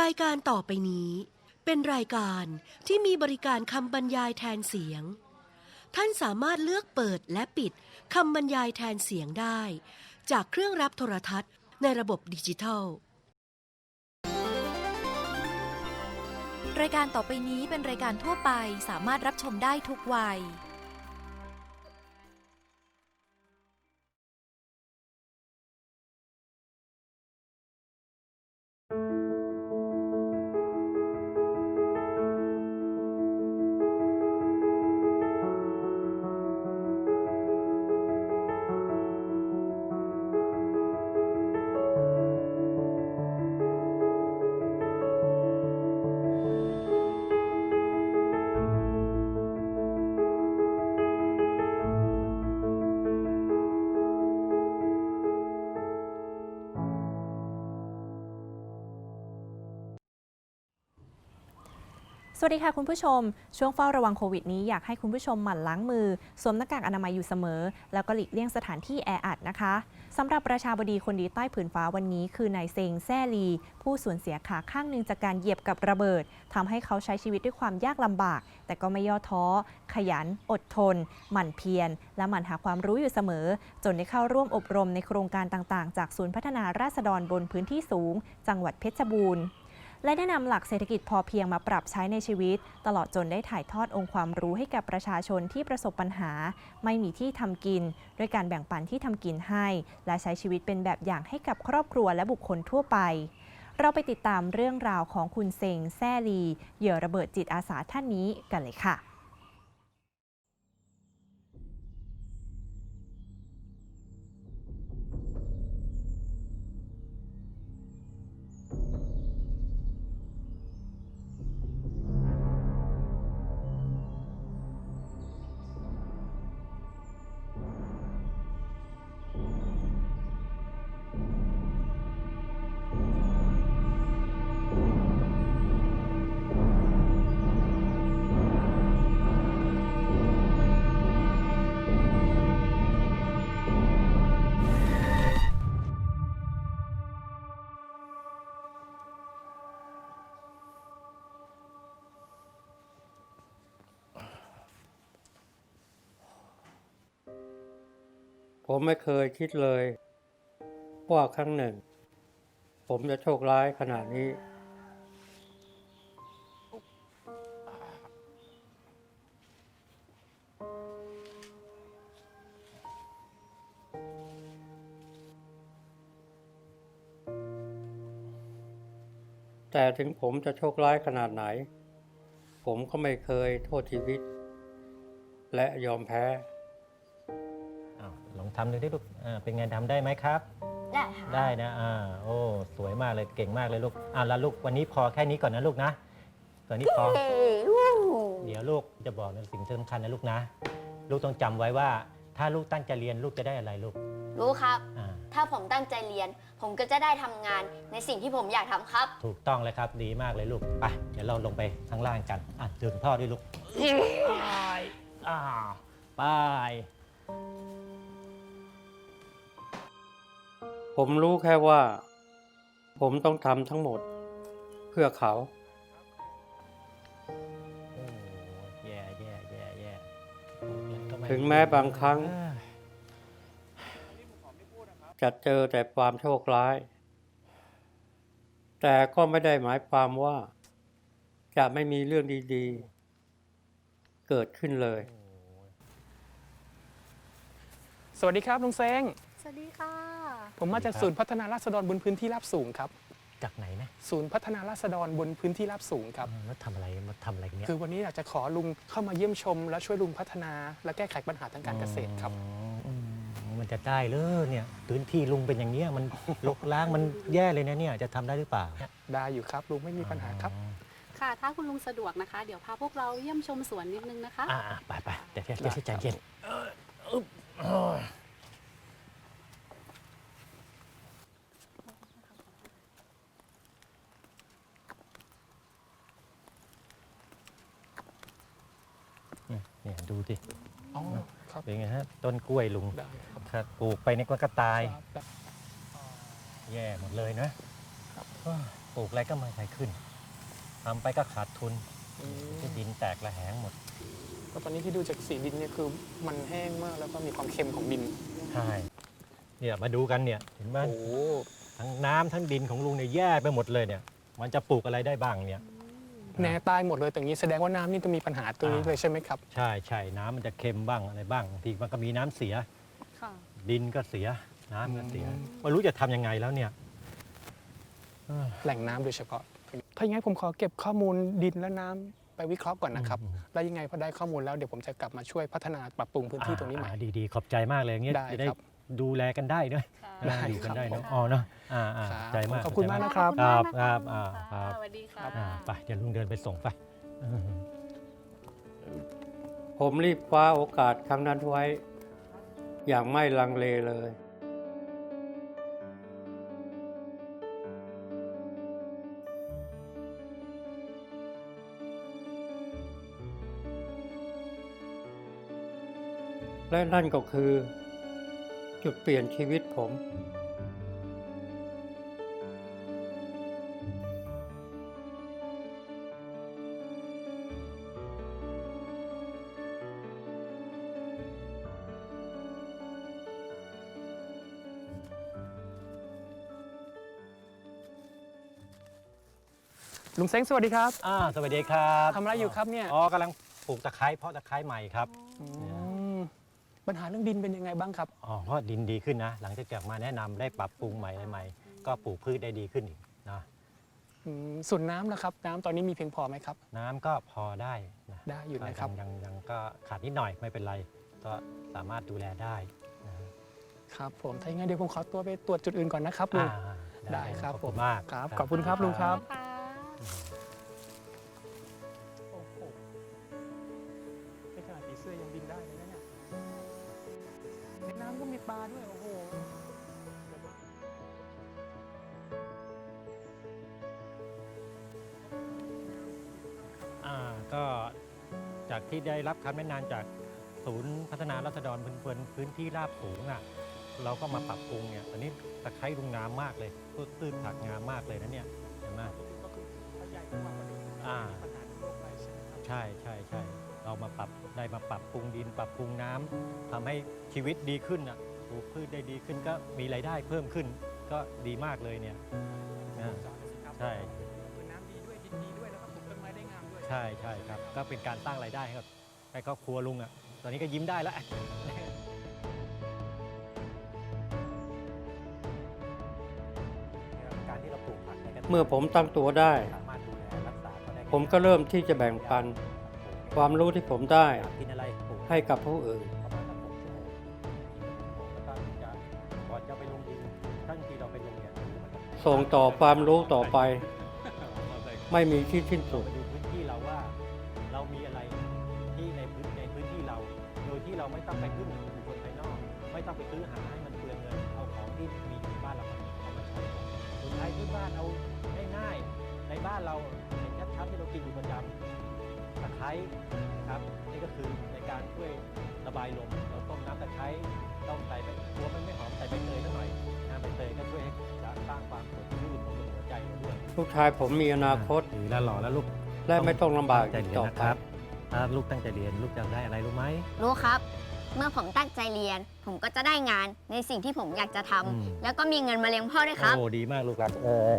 รายการต่อไปนี้ เป็นรายการที่มีบริการคำบรรยายแทนเสียง ท่านสามารถเลือกเปิดและปิดคำบรรยายแทนเสียงได้ จากเครื่องรับโทรทัศน์ในระบบดิจิทัล รายการต่อไปนี้เป็นรายการทั่วไปสามารถรับชมได้ทุกวัย วัสดีค่ะคุณผู้ชม ช่วงเฝ้าระวังโควิดนี้อยากให้คุณผู้ชมหมั่นล้างมือ สวมหน้ากากอนามัยอยู่เสมอ แล้วก็หลีกเลี่ยงสถานที่แออัดนะคะสำหรับประชาบดีคนดีใต้ผืนฟ้าวันนี้ คือนายเซงแซ่ลี ผู้สูญเสียขาข้างหนึ่งจากการเหยียบกับระเบิดทำให้เขาใช้ชีวิตด้วยความยากลำบาก แต่ก็ไม่ย่อท้อ ขยัน อดทน หมั่นเพียร และหมั่นหาความรู้อยู่เสมอ จนได้เข้าร่วมอบรมในโครงการต่างๆ จากศูนย์พัฒนาราษฎรบนพื้นที่สูง จังหวัดเพชรบูรณ์ และได้นำหลักเศรษฐกิจพอเพียงมาปรับใช้ในชีวิต ตลอดจนได้ถ่ายทอดองค์ความรู้ให้กับประชาชนที่ประสบปัญหา ไม่มีที่ทำกิน ด้วยการแบ่งปันที่ทำกินให้ และใช้ชีวิตเป็นแบบอย่างให้กับครอบครัวและบุคคลทั่วไปเราไปติดตามเรื่องราวของคุณเซงแซ่ลี เหยื่อระเบิดจิตอาสาท่านนี้กันเลยค่ะ ผมไม่เคยคิดเลย ว่าครั้งหนึ่ง ผมจะโชคร้ายขนาดนี้ แต่ถึงผมจะโชคร้ายขนาดไหน ผมก็ไม่เคยโทษชีวิต และยอมแพ้ ลองทำดูดิลูกอ่าเป็นไงทำได้ไหมครับ ได้ค่ะได้นะ อ่า โอ้ สวยมากเลย เก่งมากเลยลูกอ่าแล้วลูก วันนี้พอแค่นี้ก่อนนะลูกนะตอนนี้พอ เอ้ยวู้เดี๋ยวลูกจะบอกในสิ่งสำคัญนะลูกนะ ลูกต้องจำไว้ว่า ถ้าลูกตั้งใจเรียนลูกจะได้อะไรลูก รู้ครับ อ่า ถ้าผมตั้งใจเรียน ผมก็จะได้ทำงานในสิ่งที่ผมอยากทำครับ ถูกต้องเลยครับ ดีมากเลยลูก ไป เดี๋ยวเราลงไปข้างล่างกัน อะดึงพ่อด้วยลูกไปอ่าไป ผมรู้แค่ว่า ผมต้องทำทั้งหมด เพื่อเขา โอ้แย่แย่แย่แย่ทำไถึงแม้บางครั้ง เอ้ยจะเจอแต่ความโชคร้าย แต่ก็ไม่ได้หมายความว่า จะไม่มีเรื่องดีๆ เกิดขึ้นเลย สวัสดีครับลุงเซ้ง สวัสดีค่ะ ผมมาจากศูนย์พัฒนาราษฎรบนพื้นที่ราบสูงครับ จากไหนนะศูนย์พัฒนาราษฎรบนพื้นที่ราบสูงครับเออแล้วทำอะไรมาทำอะไรกันเนี่ยคือวันนี้อยากจะขอลุงเข้ามาเยี่ยมชม และช่วยลุงพัฒนา และแก้ไขปัญหาทางการเกษตรครับ อืมมันจะได้เลยเนี่ยพื้นที่ลุงเป็นอย่างเนี้ยมันลกล้างมันแย่เลยนะเนี่ยจะทำได้หรือเปล่าได้อยู่ครับลุงไม่มีปัญหาครับอ๋อค่ะ ถ้าคุณลุงสะดวกนะคะ เดี๋ยวพาพวกเราเยี่ยมชมสวนนิดนึงนะคะ อ่าๆไปไปเดี๋ยวเดี๋ยวเดี๋ยวใจเย็นเอออึ๊บ เนี่ยดูสิอ๋อครับ เป็นไงฮะต้นกล้วยลุงได้ครับครับปลูกไปในกก็ตายครับแย่หมดเลยนะปลูกอะไรก็ไม่ได้ขึ้นทำไปก็ขาดทุนอืมที่ดินแตกระแหงหมดก็ตอนนี้ที่ดูจากสีดินเนี่ยคือมันแห้งมากแล้วก็มีความเค็มของดิน ใช่เนี่ยมาดูกันเนี่ยเห็นไหมโอ้โหทั้งน้ำทั้งดินของลุงเนี่ยแย่ไปหมดเลยเนี่ย มันจะปลูกอะไรได้บ้างเนี่ย แน่ตายหมดเลยแต่อย่างนี้แสดงว่าน้ำนี่ต้องมีปัญหาตรงนี้อ่าเลยใช่ไหมครับ ใช่ใช่น้ำมันจะเค็มบ้างอะไรบ้างบางทีมันก็มีน้ำเสีย ค่ะ ดินก็เสีย น้ำก็เสียอืม ไม่รู้จะทำยังไงแล้วเนี่ยเอ้ยแหล่งน้ำโดยเฉพาะ ถ้าอย่างนั้นผมขอเก็บข้อมูลดินและน้ำไปวิเคราะห์ก่อนนะครับอืมแล้วยังไงพอได้ข้อมูลแล้วเดี๋ยวผมจะกลับมาช่วยพัฒนาปรับปรุงพื้นที่ตรงนี้ใหม่ อ่าดีๆ ขอบใจมากเลยอย่างเงี้ยได้จะได้ครับ ดูแลกันได้ด้วยได้อยู่กันได้ครับเนาะอ๋อเนาะอ่าอ่าครับใจมากขอบคุณใจมากนะครับ ครับครับอ่าคค่ะรับ สวัสดีค่ะ อ่าไปเดี๋ยวลุงเดินไปส่งไปอืมผมรีบคว้าโอกาสครั้งนั้นไว้ อย่างไม่ลังเลเลย และนั่นก็คือ จุดเปลี่ยนชีวิตผม ลุงเซ้งสวัสดีครับอ่าสวัสดีครับทำอะไรอยู่ครับเนี่ยอ๋อกำลังปลูกตะไคร้เพาะตะไคร้ใหม่ครับอืม ปัญหาเรื่องดินเป็นยังไงบ้างครับ อ๋อเพราะดินดีขึ้นนะ หลังจากกลับมาแนะนำได้ปรับปรุงใหม่อะไรใหม่ ก็ปลูกพืชได้ดีขึ้นอีกนะอืมส่วนน้ำนะครับ น้ำตอนนี้มีเพียงพอไหมครับ น้ำก็พอได้นะได้อยู่นะครับยังยังยังก็ขาดนิดหน่อยไม่เป็นไร ก็สามารถดูแลได้นะครับผมถ้าอย่างนั้นเดี๋ยวผมขอตัวไปตรวจจุดอื่นก่อนนะครับลุง อ่าได้ครับขอบผคุม ณมาก ครับ ขอบคุณครับลุงครับค่ะโอ้ จากที่ได้รับคำแนะนำจากศูนย์พัฒนารัษฎรพื้นพื้นพื้นที่ราบสูงอะเราก็มาปรับปรุงเนี่ยตอนนี้ตะไคร้ลุงงามมากเลยต้นตื้นผักงามมากเลยนะเนี่ยเห็นไหมก็คือถ้าใหญ่กว่านี้อ่าปัญหาโรคไรใช่ไหมครับใช่ใช่ใช่เรามาปรับได้มาปรับปรุงดิน ปรับปรุงน้ำทำให้ชีวิตดีขึ้นอะปลูกพืชได้ดีขึ้นก็มีรายได้เพิ่มขึ้น ก็ดีมากเลยเนี่ยใช่ ใช่ใช่ครับ ก็เป็นการสร้างรายได้ให้กับให้ครอบครัวลุงอะ ตอนนี้ก็ยิ้มได้แล้ว การที่เราปลูกผักนี่ยเมื่อผมตั้งตัวได้ สามารถดูแลรักษาเขาได้ผมก็เริ่มที่จะแบ่งปัน ความรู้ที่ผมได้อยากกินอะไรปลูกให้กับผู้อื่น ประมาณสักหกชั่วโมงแล้วก็จะก่อนจะไปลงดินทันทีเราไปลงเนี่ยมันก็ส่งต่อความรู้ต่อไป ไม่มีที่สิ้นเราสุด บ้านเอาง่ายๆในบ้านเราเห็นชัดๆที่เรากินอยู่ประจำตะไคร้นะครับนี่ก็คือในการช่วยระบายลมเราต้มน้ำตะไคร้ต้มใส่ไปกลัวมันไม่หอมใส่ใบเตยสักหน่อยนะใบเตยก็ช่วยให้สร้างความสดชื่นของหัวใจเราด้วยลูกชายผมมีอนาคตดีแล้วหล่อแล้วลูกและไม่ต้องลำบากตั้งใจอีกเรียนต่อนะไป ครับถ้าลูกตั้งใจเรียนลูกจะได้อะไรรู้ไหม รู้ครับ เมื่อผมตั้งใจเรียน ผมก็จะได้งานในสิ่งที่ผมอยากจะทำอืม แล้วก็มีเงินมาเลี้ยงพ่อด้วยครับ โอ้ดีมากลูกรักเออ